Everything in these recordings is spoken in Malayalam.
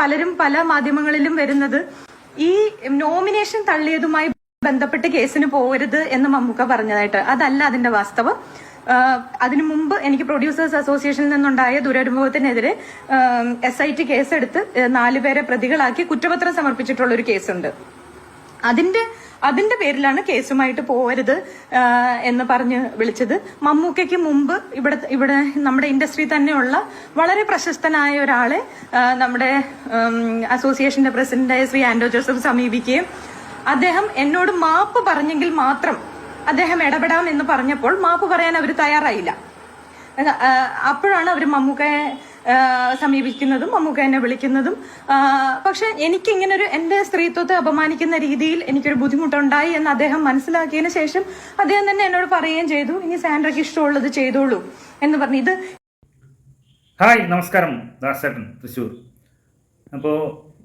പലരും പല മാധ്യമങ്ങളിലും വരുന്നത് ഈ നോമിനേഷൻ തള്ളിയതുമായി ബന്ധപ്പെട്ട് കേസിന് പോകരുത് എന്ന് മമ്മൂക്ക പറഞ്ഞതായിട്ട്. അതല്ല അതിന്റെ വാസ്തവം. അതിനു മുമ്പ് എനിക്ക് പ്രൊഡ്യൂസേഴ്സ് അസോസിയേഷനിൽ നിന്നുണ്ടായ ദുരനുഭവത്തിനെതിരെ എസ് ഐ ടി കേസെടുത്ത് നാലുപേരെ പ്രതികളാക്കി കുറ്റപത്രം സമർപ്പിച്ചിട്ടുള്ള ഒരു കേസുണ്ട്. അതിന്റെ അതിന്റെ പേരിലാണ് കേസുമായിട്ട് പോകരുത് എന്ന് പറഞ്ഞ് വിളിച്ചത്. മമ്മൂക്കയ്ക്ക് മുമ്പ് ഇവിടെ ഇവിടെ നമ്മുടെ ഇൻഡസ്ട്രി തന്നെയുള്ള വളരെ പ്രശസ്തനായ ഒരാളെ നമ്മുടെ അസോസിയേഷന്റെ പ്രസിഡന്റായ ശ്രീ ആൻഡോ ജോസഫ് സമീപിക്കുകയും അദ്ദേഹം എന്നോട് മാപ്പ് പറഞ്ഞെങ്കിൽ മാത്രം അദ്ദേഹം ഇടപെടാം എന്ന് പറഞ്ഞപ്പോൾ മാപ്പ് പറയാൻ അവർ തയ്യാറായില്ല. അപ്പോഴാണ് അവർ മമ്മൂക്കയെ സമീപിക്കുന്നതും മമ്മൂക്ക എന്നെ വിളിക്കുന്നതും. പക്ഷെ എനിക്ക് ഇങ്ങനെ ഒരു എന്റെ സ്ത്രീത്വത്തെ അപമാനിക്കുന്ന രീതിയിൽ എനിക്കൊരു ബുദ്ധിമുട്ടുണ്ടായി എന്ന് അദ്ദേഹം മനസ്സിലാക്കിയതിന് ശേഷം അദ്ദേഹം തന്നെ എന്നോട് പറയുകയും ചെയ്തു ഇനി സാൻഡ്രയ്ക്ക് ഇഷ്ടമുള്ളത് ചെയ്തോളൂ എന്ന് പറഞ്ഞു. ഇത് ഹായ് നമസ്കാരം ദാസേട്ടൻ തൃശ്ശൂർ. അപ്പോൾ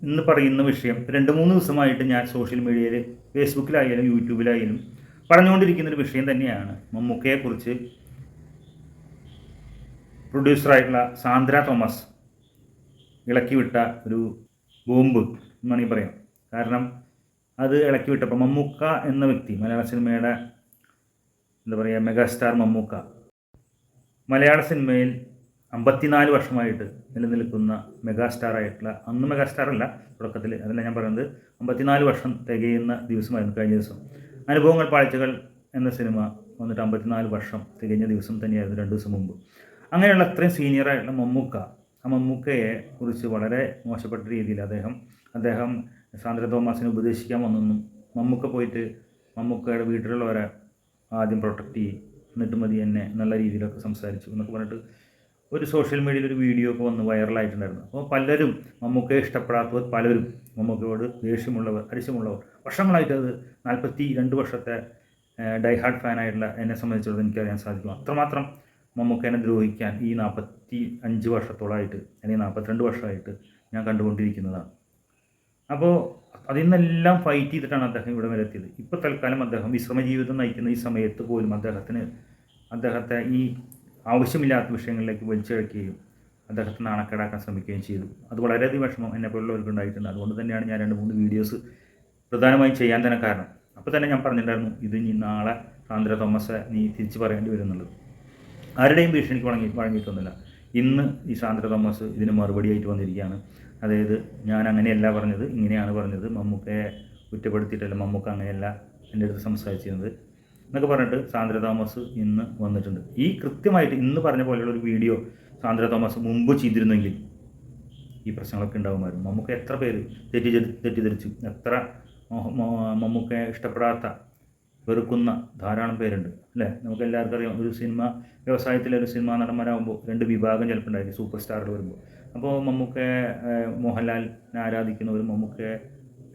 ഇന്ന് പറയുന്ന വിഷയം രണ്ട് മൂന്ന് ദിവസമായിട്ട് ഞാൻ സോഷ്യൽ മീഡിയയിൽ ഫേസ്ബുക്കിലായാലും യൂട്യൂബിലായാലും പറഞ്ഞുകൊണ്ടിരിക്കുന്ന ഒരു വിഷയം തന്നെയാണ്. മമ്മൂക്കയെക്കുറിച്ച് പ്രൊഡ്യൂസറായിട്ടുള്ള സാന്ദ്ര തോമസ് ഇളക്കി വിട്ട ഒരു ബോംബ് എന്ന് വേണമെങ്കിൽ പറയാം കാരണം അത് ഇളക്കി വിട്ടപ്പോൾ മമ്മൂക്ക എന്ന വ്യക്തി മലയാള സിനിമയുടെ എന്താ പറയുക മെഗാസ്റ്റാർ മമ്മൂക്ക മലയാള സിനിമയിൽ അമ്പത്തിനാല് വർഷമായിട്ട് നിലനിൽക്കുന്ന മെഗാസ്റ്റാർ ആയിട്ടുള്ള അന്ന് മെഗാസ്റ്റാർ അല്ല തുടക്കത്തിൽ അതല്ല ഞാൻ പറയുന്നത് അമ്പത്തിനാല് വർഷം തികയുന്ന ദിവസമായിരുന്നു കഴിഞ്ഞ ദിവസം. അനുഭവങ്ങൾ പാഴ്ചകൾ എന്ന സിനിമ വന്നിട്ട് അമ്പത്തിനാല് വർഷം തികഞ്ഞ ദിവസം തന്നെയായിരുന്നു രണ്ട് ദിവസം മുമ്പ്. അങ്ങനെയുള്ള അത്രയും സീനിയർ ആയിട്ടുള്ള മമ്മൂക്ക. ആ മമ്മൂക്കയെ കുറിച്ച് വളരെ മോശപ്പെട്ട രീതിയിൽ അദ്ദേഹം അദ്ദേഹം സാന്ദ്ര തോമസിനെ ഉപദേശിക്കാൻ വന്നെന്നും മമ്മൂക്ക പോയിട്ട് മമ്മൂക്കയുടെ വീട്ടിലുള്ളവരെ ആദ്യം പ്രൊട്ടക്റ്റ് ചെയ്യും എന്നിട്ട് മതി എന്നെ നല്ല രീതിയിലൊക്കെ സംസാരിച്ചു എന്നൊക്കെ പറഞ്ഞിട്ട് ഒരു സോഷ്യൽ മീഡിയയിൽ ഒരു വീഡിയോ ഒക്കെ വന്ന് വൈറലായിട്ടുണ്ടായിരുന്നു അപ്പോൾ പലരും മമ്മൂക്കയെ ഇഷ്ടപ്പെടാത്തവർ പലരും മമ്മൂക്കയോട് ദേഷ്യമുള്ളവർ അരിശമുള്ളവർ വർഷങ്ങളായിട്ട് അത് നാൽപ്പത്തി രണ്ട് വർഷത്തെ ഡൈഹാർഡ് ഫാനായിട്ടുള്ള എന്നെ സംബന്ധിച്ചിടത്തോളം എനിക്കറിയാൻ സാധിക്കും. അത്രമാത്രം മമ്മൂക്കേനെ ദ്രോഹിക്കാൻ ഈ നാൽപ്പത്തി അഞ്ച് വർഷത്തോളമായിട്ട് അല്ലെങ്കിൽ നാൽപ്പത്തിരണ്ട് വർഷമായിട്ട് ഞാൻ കണ്ടുകൊണ്ടിരിക്കുന്നതാണ്. അപ്പോൾ അതിൽ നിന്നെല്ലാം ഫൈറ്റ് ചെയ്തിട്ടാണ് അദ്ദേഹം ഇവിടെ വരെ എത്തിയത്. ഇപ്പോൾ തൽക്കാലം അദ്ദേഹം വിശ്രമ ജീവിതം നയിക്കുന്ന ഈ സമയത്ത് പോലും അദ്ദേഹത്തിന് അദ്ദേഹത്തെ ഈ ആവശ്യമില്ലാത്ത വിഷയങ്ങളിലേക്ക് വലിച്ചിഴക്കുകയും അദ്ദേഹത്തെ നാണക്കേടാക്കാൻ ശ്രമിക്കുകയും ചെയ്തു. അത് വളരെയധികം വിഷമം എന്നെ പോലുള്ളവർക്ക് ഉണ്ടായിട്ടുണ്ട്. അതുകൊണ്ട് തന്നെയാണ് ഞാൻ രണ്ട് മൂന്ന് വീഡിയോസ് പ്രധാനമായും ചെയ്യാൻ തന്നെ കാരണം. അപ്പോൾ തന്നെ ഞാൻ പറഞ്ഞിട്ടുണ്ടായിരുന്നു ഇത് ഇനി നാളെ സാന്ദ്ര തോമസ് നീ തിരിച്ചു പറയേണ്ടി വരും എന്നുള്ളത്. ആരുടെയും ഭീഷണിക്ക് വഴങ്ങി വഴങ്ങിയിട്ടൊന്നുമില്ല. ഇന്ന് ഈ സാന്ദ്ര തോമസ് ഇതിന് മറുപടിയായിട്ട് വന്നിരിക്കുകയാണ്. അതായത് ഞാൻ അങ്ങനെയല്ല പറഞ്ഞത് ഇങ്ങനെയാണ് പറഞ്ഞത്. മമ്മൂക്കയെ കുറ്റപ്പെടുത്തിയിട്ടല്ല മമ്മൂക്ക അങ്ങനെയല്ല എന്റെ അടുത്ത് സംസാരിച്ചിരുന്നത് എന്നൊക്കെ പറഞ്ഞിട്ട് സാന്ദ്ര തോമസ് ഇന്ന് വന്നിട്ടുണ്ട്. ഈ കൃത്യമായിട്ട് ഇന്ന് പറഞ്ഞ പോലെയുള്ള ഒരു വീഡിയോ സാന്ദ്ര തോമസ് മുമ്പ് ചെയ്തിരുന്നെങ്കിൽ ഈ പ്രശ്നങ്ങളൊക്കെ ഉണ്ടാകുമായിരുന്നു മമ്മൂക്ക എത്ര പേര് തെറ്റിദ്ധരി തെറ്റിദ്ധരിച്ചു? എത്ര മമ്മൂക്കയെ ഇഷ്ടപ്പെടാത്ത വെറുക്കുന്ന ധാരാളം പേരുണ്ട് അല്ലേ? നമുക്ക് എല്ലാവർക്കും അറിയാം ഒരു സിനിമ വ്യവസായത്തിലെ ഒരു സിനിമാ നടന്മാരാകുമ്പോൾ രണ്ട് വിഭാഗം ചിലപ്പോൾ ഉണ്ടായിരിക്കും സൂപ്പർ സ്റ്റാറുകൾ വരുമ്പോൾ. അപ്പോൾ മമ്മൂക്കെ മോഹൻലാലിനെ ആരാധിക്കുന്നവരും മമ്മൂക്കെ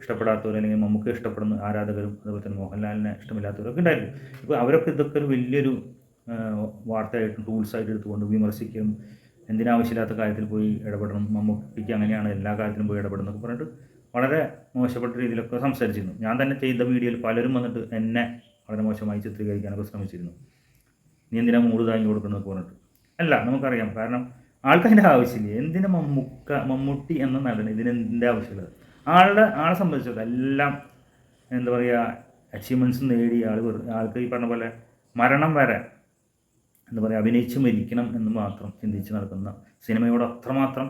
ഇഷ്ടപ്പെടാത്തവരും അല്ലെങ്കിൽ മമ്മൂക്കെ ഇഷ്ടപ്പെടുന്ന ആരാധകരും അതുപോലെ തന്നെ മോഹൻലാലിനെ ഇഷ്ടമില്ലാത്തവരൊക്കെ ഉണ്ടായിരുന്നു ഇപ്പോൾ അവരൊക്കെ ഇതൊക്കെ ഒരു വലിയൊരു വാർത്തയായിട്ടും ടൂൾസായിട്ട് എടുത്തുകൊണ്ട് വിമർശിക്കും എന്തിനാവശ്യമില്ലാത്ത കാര്യത്തിൽ പോയി ഇടപെടണം മമ്മൂക്കയ്ക്ക് അങ്ങനെയാണ് എല്ലാ കാര്യത്തിലും പോയി ഇടപെടണം എന്നൊക്കെ പറഞ്ഞിട്ട് വളരെ മോശപ്പെട്ട രീതിയിലൊക്കെ സംസാരിച്ചിരുന്നു. ഞാൻ തന്നെ ചെയ്ത വീഡിയോയിൽ പലരും വന്നിട്ട് എന്നെ വളരെ മോശമായി ചിത്രീകരിക്കാനൊക്കെ ശ്രമിച്ചിരുന്നു. നീ എന്തിനാ മൂട് താങ്ങി കൊടുക്കുന്നത് പറഞ്ഞിട്ട്? അല്ല നമുക്കറിയാം. കാരണം ആൾക്കതിന്റെ ആവശ്യമില്ല? എന്തിനാ മമ്മുക്ക മമ്മൂട്ടി എന്ന നടൻ ഇതിന് എന്തിന്റെ ആവശ്യമുള്ളത്? ആളുടെ ആളെ സംബന്ധിച്ചത് എല്ലാം എന്താ പറയുക അച്ചീവ്മെന്റ്സ് നേടി ആൾ ആൾക്ക് ഈ പറഞ്ഞ പോലെ മരണം വരെ എന്താ പറയുക അഭിനയിച്ച് മരിക്കണം എന്ന് മാത്രം ചിന്തിച്ച് നടക്കുന്ന സിനിമയോട് അത്രമാത്രം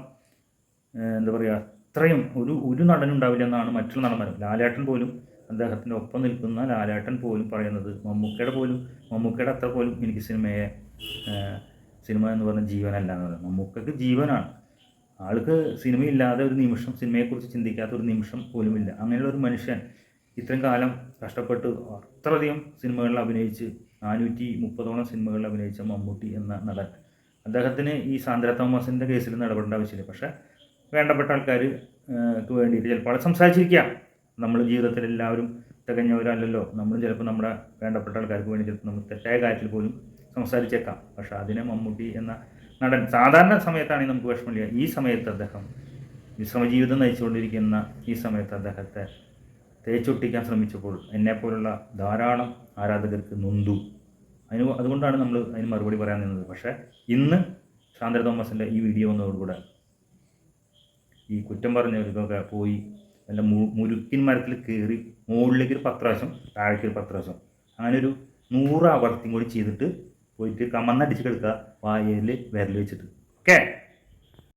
എന്താ പറയുക അത്രയും ഒരു ഒരു നടനുണ്ടാവില്ല എന്നാണ് മറ്റുള്ള നടന്മാരും ലാലേട്ടൻ പോലും അദ്ദേഹത്തിന്റെ ഒപ്പം നിൽക്കുന്ന ലാലേട്ടൻ പോലും പറയുന്നത് മമ്മൂക്കയുടെ പോലും മമ്മൂക്കയുടെ അത്ര പോലും എനിക്ക് സിനിമയെ സിനിമ എന്ന് പറഞ്ഞ ജീവനല്ല എന്ന് പറയുന്നത്. മമ്മൂക്കയ്ക്ക് ജീവനാണ്. ആൾക്ക് സിനിമയില്ലാതെ ഒരു നിമിഷം സിനിമയെക്കുറിച്ച് ചിന്തിക്കാത്ത ഒരു നിമിഷം പോലുമില്ല. അങ്ങനെയുള്ള ഒരു മനുഷ്യൻ ഇത്രയും കാലം കഷ്ടപ്പെട്ട് അത്രയധികം സിനിമകളിൽ അഭിനയിച്ച് നാനൂറ്റി മുപ്പതോളം സിനിമകളിൽ അഭിനയിച്ച മമ്മൂട്ടി എന്ന നടൻ. അദ്ദേഹത്തിന് ഈ സാന്ദ്ര തോമസിന്റെ കേസിൽ ഇടപെടേണ്ട ആവശ്യമില്ല. പക്ഷേ വേണ്ടപ്പെട്ട ആൾക്കാർക്ക് വേണ്ടിയിട്ട് ചിലപ്പോൾ അവിടെ സംസാരിച്ചിരിക്കാം. നമ്മൾ ജീവിതത്തിൽ എല്ലാവരും തികഞ്ഞവരല്ലല്ലോ. നമ്മൾ ചിലപ്പോൾ നമ്മുടെ വേണ്ടപ്പെട്ട ആൾക്കാർക്ക് വേണ്ടി ചിലപ്പോൾ നമ്മൾ തെറ്റായ കാര്യത്തിൽ പോലും സംസാരിച്ചേക്കാം. പക്ഷേ അതിനെ മമ്മൂട്ടി എന്ന നടൻ സാധാരണ സമയത്താണെങ്കിൽ നമുക്ക് വിഷമമില്ല. ഈ സമയത്ത് അദ്ദേഹം വിശ്രമജീവിതം നയിച്ചുകൊണ്ടിരിക്കുന്ന ഈ സമയത്ത് അദ്ദേഹത്തെ തേച്ചൊട്ടിക്കാൻ ശ്രമിച്ചപ്പോൾ എന്നെപ്പോലുള്ള ധാരാളം ആരാധകർക്ക് നൊന്തു. അതിന് അതുകൊണ്ടാണ് നമ്മൾ അതിന് മറുപടി പറയാൻ നിന്നത്. പക്ഷേ ഇന്ന് സാന്ദ്ര തോമസിന്റെ ഈ വീഡിയോ വന്നതോടുകൂടെ ഈ കുറ്റം പറഞ്ഞവർക്കൊക്കെ പോയി നല്ല മുരുക്കിൻ മരത്തിൽ കയറി മുകളിലേക്ക് ഒരു പത്ത് പ്രാവശ്യം താഴേക്ക് ഒരു പത്ത് പ്രാവശ്യം അങ്ങനെ ഒരു നൂറ് ആവർത്തിയും കൂടി ചെയ്തിട്ട് പോയിട്ട് കമന്നടിച്ച് കിടക്കുക വായയിൽ വിരൽ വെച്ചിട്ട്. ഓക്കെ?